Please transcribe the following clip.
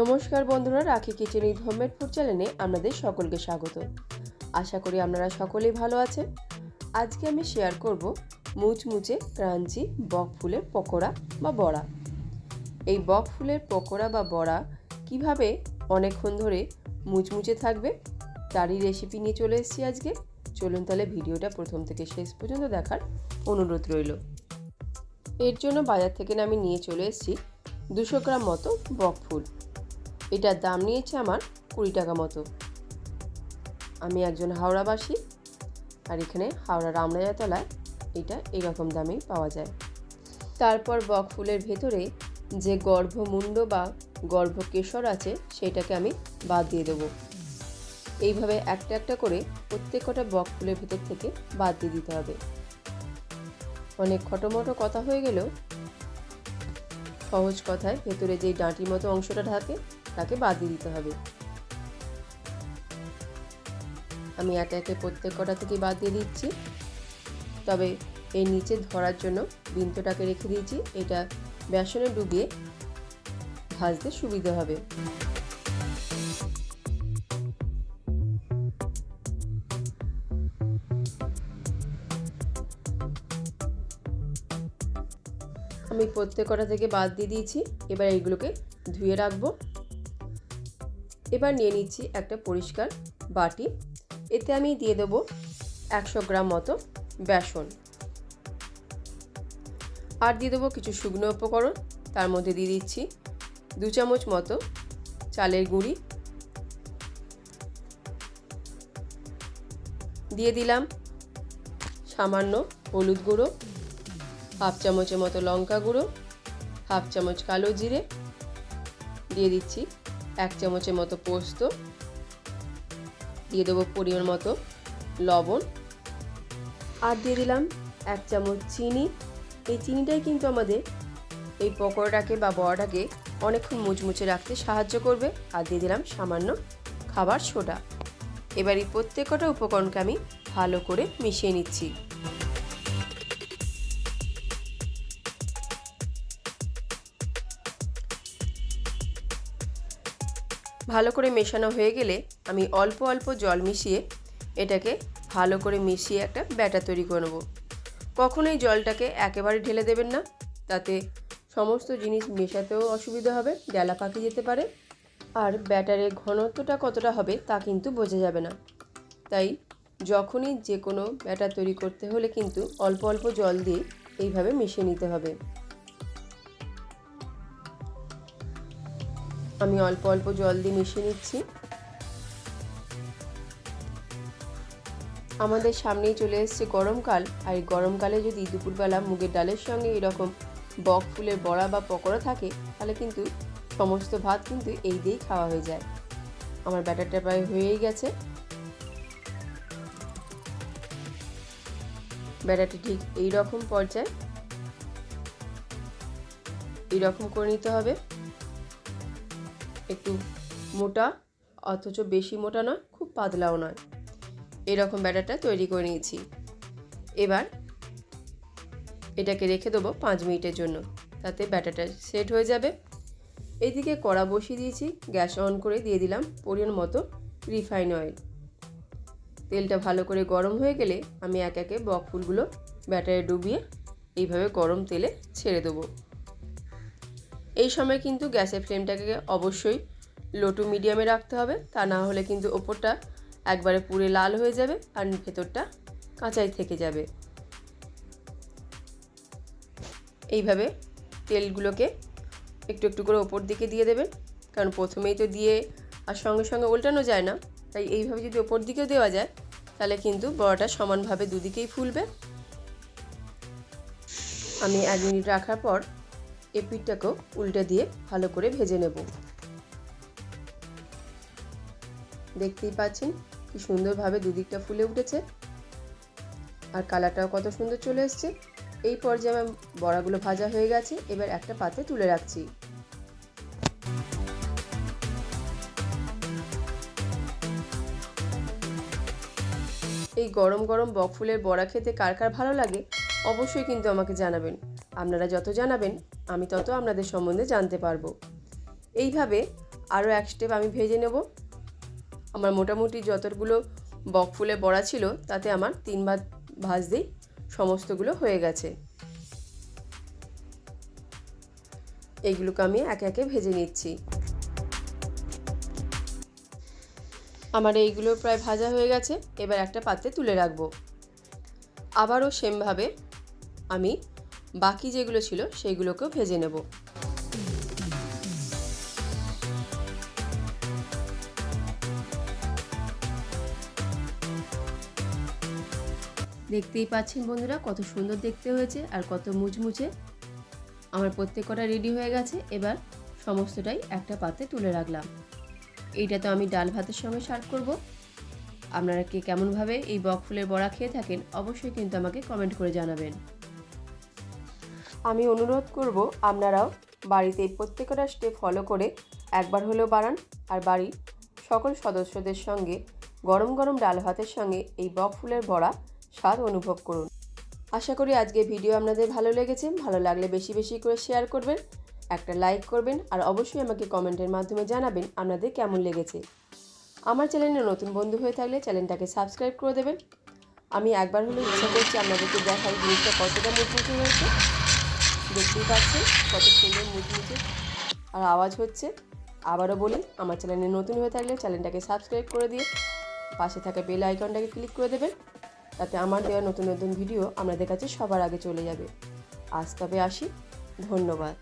নমস্কার বন্ধুরা, রাখি কিচেন উইথ হোমমেড ফুড চ্যানেলে আপনাদের সকলকে স্বাগত। আশা করি আপনারা সকলেই ভালো আছেন। আজকে আমি শেয়ার করব মুচমুচে ক্রাঞ্চি বক ফুলের পকোড়া বা বড়া। এই বক ফুলের পকোড়া বা বড়া কীভাবে অনেকক্ষণ ধরে মুচমুচে থাকবে তারই রেসিপি নিয়ে চলে এসেছি আজকে। চলুন তাহলে ভিডিওটা প্রথম থেকে শেষ পর্যন্ত দেখার অনুরোধ রইল। এর জন্য বাজার থেকে আমি নিয়ে চলে এসেছি দুশো গ্রাম মতো বক ফুল। এটার দাম নিয়েছে আমার কুড়ি টাকা মতো। আমি একজন হাওড়াবাসী আর এখানে হাওড়া রামরাজাতলায় এটা এইরকম দামেই পাওয়া যায়। তারপর বক ফুলের ভেতরে যে গর্ভমুণ্ড বা গর্ভকেশর আছে সেটাকে আমি বাদ দিয়ে দেবো। এইভাবে একটা একটা করে প্রত্যেক কটা বক ফুলের ভেতর থেকে বাদ দিয়ে দিতে হবে। অনেক খটোমটো কথা হয়ে গেলেও সহজ কথায় ভেতরে যেই ডাঁটির মতো অংশটা থাকে তাকে বাদ দিয়ে দিতে হবে। আমি একে একে প্রত্যেক কটা থেকে বাদ দিয়ে দিচ্ছি। তবে এই নিচে ধরার জন্য বিন্তটাকে রেখে দিয়েছি। এটা বেসনে ডুবিয়ে ভাজতে সুবিধা হবে। আমি প্রত্যেক কটা থেকে বাদ দিয়ে দিয়েছি। এবার এইগুলোকে ধুয়ে রাখব। এবার নিয়ে নিচ্ছি একটা পরিষ্কার বাটি। এতে আমি দিয়ে দেবো একশো গ্রাম মতো বেসন। আর দিয়ে দেবো কিছু শুকনো উপকরণ। তার মধ্যে দিয়ে দিচ্ছি দু চামচ মতো চালের গুঁড়ি। দিয়ে দিলাম সামান্য হলুদ গুঁড়ো, হাফ চামচের মতো লঙ্কা গুঁড়ো, হাফ চামচ কালো জিরে। দিয়ে দিচ্ছি এক চামচের মতো পোস্ত, দিয়ে দেবো পরিমাণ মতো লবণ, আর দিয়ে দিলাম এক চামচ চিনি। এই চিনিটাই কিন্তু আমাদের এই পকোড়াটাকে বা বড়াটাকে অনেকক্ষণ মুচমুচে রাখতে সাহায্য করবে। আর দিয়ে দিলাম সামান্য খাবার সোডা। এবার এই প্রত্যেকটা উপকরণকে আমি ভালো করে মিশিয়ে নিচ্ছি। ভালো করে মেশানো হয়ে গেলে আমি অল্প অল্প জল মিশিয়ে এটাকে ভালো করে মিশিয়ে একটা ব্যাটার তৈরি করে নেব। কখনোই জলটাকে একেবারে ঢেলে দেবেন না, তাতে সমস্ত জিনিস মেশাতেও অসুবিধা হবে ডেলা পাকি যেতে পারে, আর ব্যাটারের ঘনত্বটা কতটা হবে তা কিন্তু বোঝা যাবে না। তাই যখনই যে কোনো ব্যাটার তৈরি করতে হলে কিন্তু অল্প অল্প জল দিয়ে এইভাবে মিশিয়ে নিতে হবে। আমি অল্প অল্প জল দিয়ে মিশিয়ে নিচ্ছি। আমাদের সামনেই চলে এসছে গরমকাল আর গরমকালে যদি দুপুরবেলা মুগের ডালের সঙ্গে এরকম বক ফুলের বড়া বা পকোড়া থাকে, তাহলে কিন্তু সমস্ত ভাত কিন্তু এই দিয়েই খাওয়া হয়ে যায়। আমার ব্যাটারটা প্রায় হয়েই গেছে। ব্যাটারটি ঠিক এই রকম পর্যায়ে। এইরকম করে নিতে হবে। একটু মোটা, অথচ বেশি মোটা নয়, খুব পাতলাও নয়। এরকম ব্যাটারটা তৈরি করে নিয়েছি। এবার এটাকে রেখে দেবো পাঁচ মিনিটের জন্য, তাতে ব্যাটারটা সেট হয়ে যাবে। এদিকে কড়া বসিয়ে দিয়েছি, গ্যাস অন করে দিয়ে দিলাম পরিমাণ মতো রিফাইন অয়েল। তেলটা ভালো করে গরম হয়ে গেলে আমি এক একে বক ফুলগুলো ব্যাটারে ডুবিয়ে এইভাবে গরম তেলে ছেড়ে দেবো। এই সময় কিন্তু গ্যাসের ফ্লেমটাকে অবশ্যই লো টু মিডিয়ামে রাখতে হবে। তা না হলে কিন্তু ওপরটা একবারে পুরে লাল হয়ে যাবে আর ভেতরটা কাঁচাই থেকে যাবে। এইভাবে তেলগুলোকে একটু একটু করে ওপর দিকে দিয়ে দেবেন। কারণ প্রথমেই তো দিয়ে আর সঙ্গে সঙ্গে উল্টানো যায় না। তাই এইভাবে যদি ওপর দিকেও দেওয়া যায়, তাহলে কিন্তু বড়াটা সমানভাবে দুদিকেই ফুলবে। আমি এক মিনিট রাখার পর এই পিঠটাকেও উল্টে দিয়ে ভালো করে ভেজে নেব। দেখতেই পাচ্ছেন কি সুন্দরভাবে দুদিকটা ফুলে উঠেছে। আর কালারটাও কত সুন্দর চলে এসছে। এই পর্যায়ে আমার বড়াগুলো ভাজা হয়ে গেছে, এবার একটা পাত্রে তুলে রাখছি। এই গরম গরম বক ফুলের বড়া খেতে কার কার ভালো লাগে, অবশ্যই কিন্তু আমাকে জানাবেন। আপনারা যত জানাবেন আমি তত আপনাদের সম্বন্ধে জানতে পারব। এইভাবে আরও এক স্টেপ আমি ভেজে নেব। আমার মোটামুটি যতগুলো বক ফুলে বড়া ছিল, তাতে আমার তিনবার ভাজতেই সমস্তগুলো হয়ে গেছে। এইগুলোকে আমি একে একে ভেজে নিচ্ছি। আমার এইগুলো প্রায় ভাজা হয়ে গেছে, এবার একটা পাত্রে তুলে রাখব। আবারও সেমভাবে আমি বাকি যেগুলো ছিল সেইগুলোকেও ভেজে নেব। দেখতেই পাচ্ছেন বন্ধুরা, কত সুন্দর দেখতে হয়েছে আর কত মুচমুচে। আমার প্রত্যেক কটা রেডি হয়ে গেছে, এবার সমস্তটাই একটা পাত্রে তুলে রাখলাম। এইটা তো আমি ডাল ভাতের সঙ্গে সার্ভ করব। আপনারা কে কেমনভাবে এই বক ফুলের বড়া খেয়ে থাকেন, অবশ্যই কিন্তু আমাকে কমেন্ট করে জানাবেন। আমি অনুরোধ করব আপনারাও বাড়িতে প্রত্যেকটা স্টেপ ফলো করে একবার হলেও বাড়ান আর বাড়ির সকল সদস্যদের সঙ্গে গরম গরম ডাল ভাতের সঙ্গে এই বক ফুলের বড়া স্বাদ অনুভব করুন। আশা করি আজকে ভিডিও আপনাদের ভালো লেগেছে। ভালো লাগলে বেশি বেশি করে শেয়ার করবেন, একটা লাইক করবেন আর অবশ্যই আমাকে কমেন্টের মাধ্যমে জানাবেন আপনাদের কেমন লেগেছে। আমার চ্যানেলে নতুন বন্ধু হয়ে থাকলে চ্যানেলটাকে সাবস্ক্রাইব করে দেবেন। আমি একবার হলে ইচ্ছা করছি আপনাদেরকে দেখাই জিনিসটা কতটা মুচমুচে হয়েছে। দেখতেই পাচ্ছি কত সুন্দর মুচমুচে। আর আওয়াজ হচ্ছে, আবারও বলি, আমার চ্যানেলে নতুন হয়ে থাকলে চ্যানেলটাকে সাবস্ক্রাইব করে দিয়ে পাশে থাকা বেল আইকনটাকে ক্লিক করে দেবেন, তাতে আমার দেওয়া নতুন নতুন ভিডিও আপনাদের কাছে সবার আগে চলে যাবে। আজ তবে আসি, ধন্যবাদ।